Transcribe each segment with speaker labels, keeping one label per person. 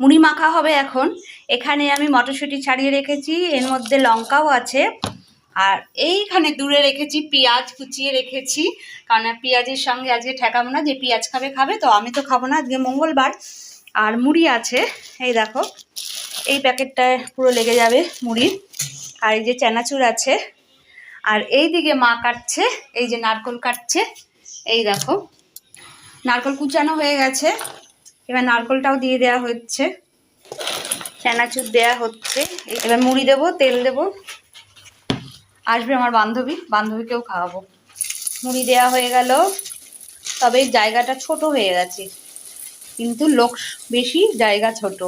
Speaker 1: মুড়ি মাখা হবে এখন। এখানে আমি মটরশুঁটি ছাড়িয়ে রেখেছি, এর মধ্যে লঙ্কাও আছে। আর এইখানে দূরে রেখেছি পেঁয়াজ, কুচিয়ে রেখেছি। কারণ পেঁয়াজের সঙ্গে আজকে ঠেকাবো না, যে পেঁয়াজ খাবে খাবে, তো আমি তো খাব না আজকে মঙ্গলবার। আর মুড়ি আছে, এই দেখো, এই প্যাকেটটা পুরো লেগে যাবে মুড়ি। আর এই যে চানাচুর আছে, আর এই দিকে মা কাটছে, এই যে নারকল কাটছে, এই দেখো, নারকল কুচানো হয়ে গেছে। এবার নারকলটাও দিয়ে দেওয়া হচ্ছে। চানাচুর দেওয়া হচ্ছে। এবার মুড়ি দেবো, তেল দেবো। আসবে আমার বান্ধবী, বান্ধবীকেও খাওয়াবো। মুড়ি দেওয়া হয়ে গেল। তবে জায়গাটা ছোট হয়ে গেছে। কিন্তু লোক বেশি, জায়গা ছোট।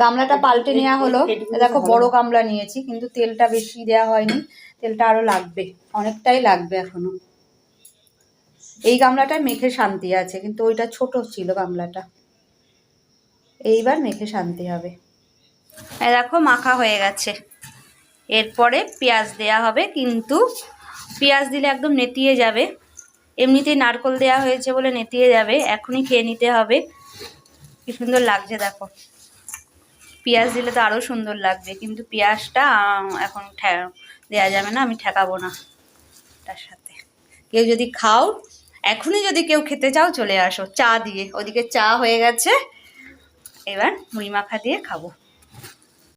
Speaker 1: গামলাটা পাল্টে নেওয়া হলো। দেখো বড় গামলা নিয়েছি, কিন্তু তেলটা বেশি দেওয়া হয়নি। তেলটা আরও লাগবে, অনেকটাই লাগবে এখনও। এই গামলাটায় মেখে শান্তি আছে, কিন্তু ওইটা ছোট ছিল গামলাটা। এইবার মেখে শান্তি হবে। দেখো, মাখা হয়ে গেছে। এরপরে পেঁয়াজ দেয়া হবে, কিন্তু পেঁয়াজ দিলে একদম নেতিয়ে যাবে। এমনিতেই নারকল দেয়া হয়েছে বলে নেতিয়ে যাবে, এখনই খেয়ে নিতে হবে। কি সুন্দর লাগছে, দেখো। পেঁয়াজ দিলে তো আরও সুন্দর লাগবে, কিন্তু পেঁয়াজটা এখন দেয়া যাবে না, আমি ঠেকাবো না তার সাথে। কেউ যদি খাও, এখনই যদি কেউ খেতে চাও, চলে আসো। চা দিয়ে। ওদিকে চা হয়ে গেছে। এবার মুড়ি মাখা দিয়ে খাব।